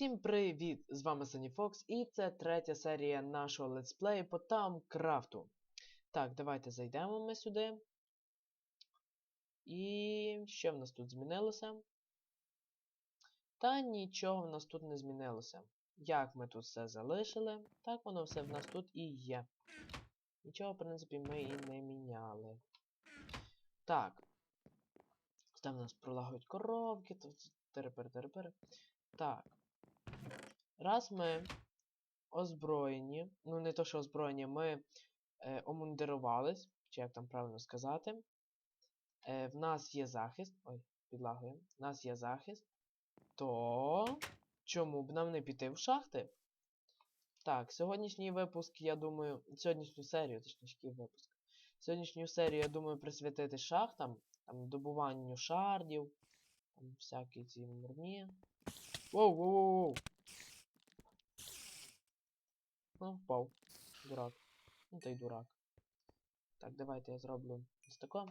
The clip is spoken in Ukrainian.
Всім привіт! З вами Sunny Fox і це третя серія нашого летсплею по Тамкрафту. Так, давайте зайдемо ми сюди. І що в нас тут змінилося? Та нічого в нас тут не змінилося. Як ми тут все залишили, так воно все в нас тут і є. Нічого, в принципі, ми і не міняли. Так. Там в нас пролагують коробки, тут терепер-терепер. Так. Раз ми озброєні, ну не то, що озброєні, ми е, омундирувались, чи як там правильно сказати. Е, в нас є захист. Ой, підлагуємо. В нас є захист. То чому б нам не піти в шахти? Так, сьогоднішній випуск, я думаю, сьогоднішню серію, точніше, випуск. Сьогоднішню серію, я думаю, присвятити шахтам, там, добуванню шардів, там, всякі ці мурні. Воу, воу, воу, воу. Ну, впав. Дурак. Ну та й дурак. Так, давайте я зроблю ось тако.